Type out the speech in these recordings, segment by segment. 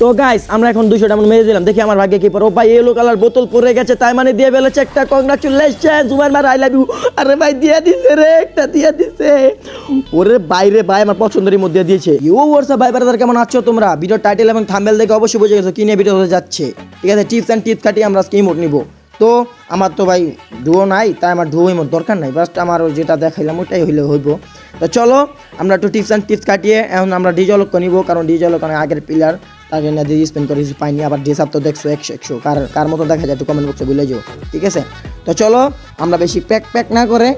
তো গাইস আমরা এখন দুশো টাকা মেরে দিলাম। দেখি আমার ভাগ্যে কি পর ও ভাই এলো কালার বোতল পরে গেছে তাই মানে দিয়ে ফেলেছে একটা। কংগ্রাচুলেশন জুমার মার আই লাভ ইউ আরে ভাই, দিয়ে দিছে রে, একটা দিয়ে দিছে। ওরে বাইরে ভাই, আমার পছন্দের মধ্যে দিয়েছে। ইউ ওরসা ভাই ব্রাদার, কেমন আছো তোমরা? ভিডিও টাইটেল এবং থাম্বেল দেখে অবশ্যই বুঝে গেছো কি নিয়ে ভিডিও হতে যাচ্ছে। ঠিক আছে টিপস অ্যান্ড টিপস কাটিয়ে আমরা ইমোট নিবো। তো আমার তো ভাই ডুয়ো নাই, তাই আমার ডুয়ো ইমোট দরকার নাই। জাস্ট আমার যেটা দেখাইলাম ওটাই হইলে হইব। তো চলো, আমরা একটু টিপস অ্যান্ড টিপস কাটিয়ে এখন আমরা ডিজলক নিব, কারণ ডিজলক আগের প্লেয়ার না দিয়ে স্পেন্ড করে কিছু পাইনি, আবার ড্রেস আপ তো দেখছ একশো একশো। কার কার মতো দেখা যায় একটু কমেন্ট বক্সে বলে যাও ঠিক আছে? তো চলো, আমরা বেশি প্যাক প্যাক না করে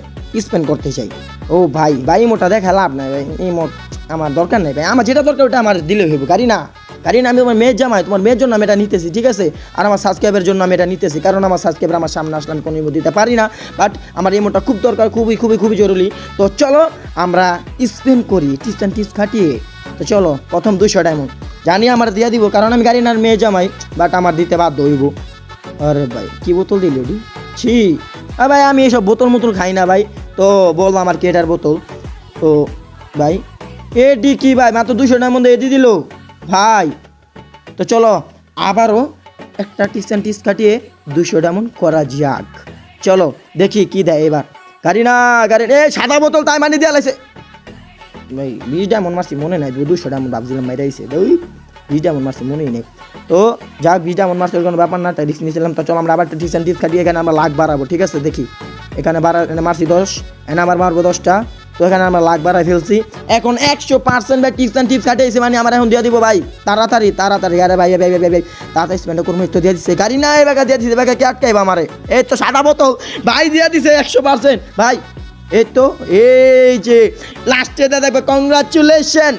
স্পেন্ড করতে চাই। ও ভাই ভাই মোটা দেখা লাভ নাই, ভাই। মোট আমার দরকার নেই, ভাই। আমার যেটা দরকার ওটা আমার দিলে হইব, গাড়ি না। গাড়ি না, আমি তোমার মেয়ের জামাই, তোমার মেয়ের জন্য আমি এটা নিতেছি, ঠিক আছে? আর আমার সাবস্ক্রাইবের জন্য আমি এটা নিতেছি, কারণ আমার সাবস্ক্রাইবার আমার সামনে আসলে আমি কোনো ইমো দিতে পারি না। বাট আমার ইমোটা খুব দরকার, খুবই খুবই খুবই জরুরি। তো চলো, আমরা স্পেন্ড করি। টিস অ্যান্ড টিস খাটিয়ে। তো চলো, প্রথম দুশো ডায়মন্ড জানি আমার দিয়ে দিব, কারণ আমি গাড়ি না মেয়ে জামাই, বাট আমার দিতে বাধ্য হইব। আরে ভাই, কি বোতল দিল ওটি? ছি, আ ভাই, আমি এইসব বোতল মোতল খাই না ভাই। তো বলব আমার কেটার বোতল? তো ভাই এডি কি ভাই? মাত্র দুশো টাকার মধ্যে এডি দিল। ভাই, তো চলো, আবারও একটা টিস অ্যান্ড টিস কাটিয়ে দুশো ডায়মন্ড করা যাক। চলো, দেখি কি দেয় এবার। গাড়ি না, গাড়ি এ, সাদা বোতল তাই মানে দেওয়া লাগছে ভাই বিশ ডায়মন্ড মারছি মনে নাই দুশো ডায়মন্ড ভাবছিলাম মাইরা আইসে ওই বিশ ডায়মন্ড মারছি মনেই নেই। তো যা বিশ ডায়মন্ড মারছি কোনো ব্যাপার না তাই রিস্ক নিয়েছিলাম তো চলো, আমরা আবার অ্যান্ড টিস কাটিয়ে এখানে আমরা লাখ বাড়াবো ঠিক আছে, দেখি। এখানে বাড়া এখানে মারছি দশ, এখানে আবার মারবো দশটা। তো এখানে আমরা লাখ বাড়াই ফেলছি। এখন একশো পার্সেন্ট ভাই টিপস অ্যান্ড টিপস কাটিয়েছি মানে আমার এখন দিয়ে দিব, ভাই। তাড়াতাড়ি তাড়াতাড়ি, আরে ভাই ভাই ভাই ভাই তাড়াতাড়ি স্পেন্ড করব তো দিয়ে দিচ্ছে গাড়ি না এই বাগা দিয়ে দিচ্ছে বাগা কে আটকাইবা আমারে? এই তো সাদা বোতল, ভাই, দিয়ে দিছে একশো পার্সেন্ট ভাই। এই তো, এই যে লাস্টে দা দেখবে কংগ্রাচুলেশন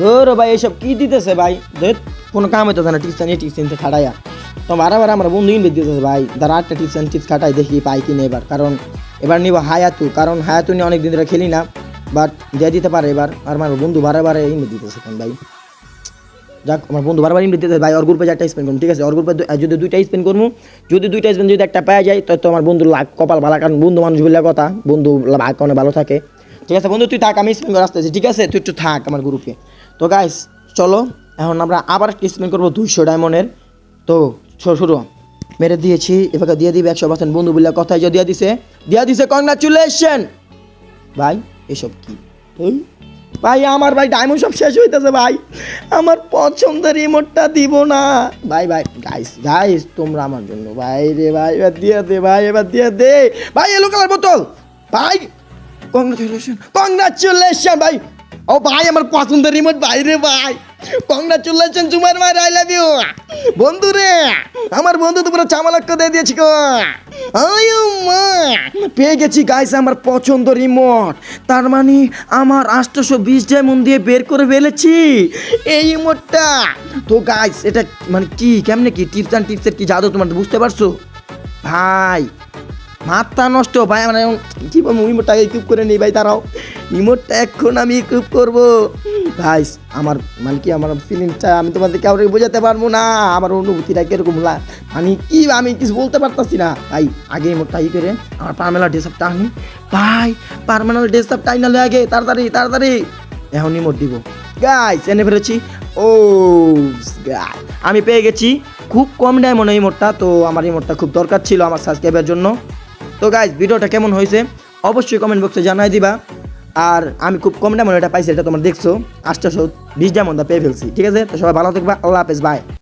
ধর ভাই, এসব কি দিতেছে ভাই? ধর, কোনো কাম হইতেছে না টিপস নিয়ে টিপস নিতে খাটাইয়া তো বারবার আমার বন্ধু ইনভেট দিতেছে ভাই তারা একটা টিপস টিপস খাটাই, দেখি পাই কিনে এবার। কারণ এবার নিব হায়াতু কারণ হায়াতু নিয়ে অনেক দিন ধরে খেলি না বাট দিয়ে দিতে পারে এবার। আর আমার বন্ধু বারে বারে ইনভেট দিতেছে ভাই। যাক, আমার বন্ধু বারবার দিতে ভাই, ওর গ্রুপে একটা স্পেন্ড করব, ঠিক আছে? ওর গ্রুপে যদি দুইটা স্পেন্ড করব, যদি দুইটা স্পেন্ড যদি একটা পাওয়া যায়, তো আমার বন্ধু লাগ, কপাল ভালো, কারণ বন্ধু মানুষ বলে কথা, বন্ধু ভাগ অনেক ভালো থাকে। ঠিক আছে, বন্ধু, তুই থাক, আমি স্পেন্ড করে আসতেছি, ঠিক আছে? তুই একটু থাক আমার গ্রুপে তো গাইস চলো, এখন আমরা আবার একটা স্পেন্ড করব দুইশো ডায়মন্ডের তো শুরু। মেরে দিয়েছি এবার দিয়ে দিবে একশো পার্সেন্ট বন্ধু বলে কথাই যে দিয়ে দিছে। দিয়ে দিছে কংগ্রাচুলেশন ভাই, এসব কি? ভাই, আমার ভাই ডায়মন্ড সব শেষ হইতেছে ভাই। আমার পছন্দের রিমোটটা দিব না। ভাই ভাই গাইস গাইস তোমরা আমার জন্য। ভাই রে, ভাই, এবার দিয়ে দে, ভাই, এবার দিয়ে দে। ভাই এলো কালার বোতল ভাই কংগ্রাচুলেশন কংগ্রাচুলেশন ভাই। ও ভাই, আমার পছন্দের রিমোট ভাই রে, ভাই। কংগ্রাচুলেশন জুমার ভাই আই লাভ ইউ বন্ধু রে, আমার বন্ধু তো পুরো চামালাক্ক দিয়ে দিয়েছি গো। আয়ু মা পেয়ে গেছি গাইস আমার পছন্দ রিমোট তার মানে আমার আটশোশো বিশ ডায়মন্ড দিয়ে বের করে ফেলেছি এই রিমোটটা তো গাইস এটা মানে কি, কেমনে কি? টিপস অ্যান্ড টিপসের কি জাদু তোমার, বুঝতে পারছ? ভাই মাথা নষ্ট, ভাই এখন কি বলব রিমোটটা ইকুপ করে নিই, ভাই তারাও রিমোটটা এখন আমি ইকুপ করব। ভাই, আমার মানে কি, আমার ফিলিংসটা আমি তোমাদের কাউকে বোঝাতে পারব না। আমার অনুভূতিটা কীরকম লা মানে কি, আমি কিছু বলতে পারতাছি না। ভাই, আগে রিমোটটা ই করে, আমার পারমানেন্ট ড্রেসআপটা আনি। ভাই পারমানেন্ট ড্রেসআপটা আইনালে আগে, তাড়াতাড়ি তাড়াতাড়ি। এখন ইমোট দিব। গাইস এনে ফেলেছি। ও আমি পেয়ে গেছি। খুব কম ডায়মন্ড এই মোটটা, তো আমার এই মোটটা খুব দরকার ছিল আমার সাবস্ক্রাইবের জন্য। তো গাইজ ভিডিওটা কেমন হয়েছে? অবশ্যই কমেন্ট বক্সে জানাই দিবা। আর আমি খুব কম দামে এটা পাইছি, এটা তোমরা দেখছ। আটশোশো বিশ ডেমন পেয়ে ফেলছি। ঠিক আছে? তো সবাই ভালো থাকবা, আল্লাহ হাফেজ বাই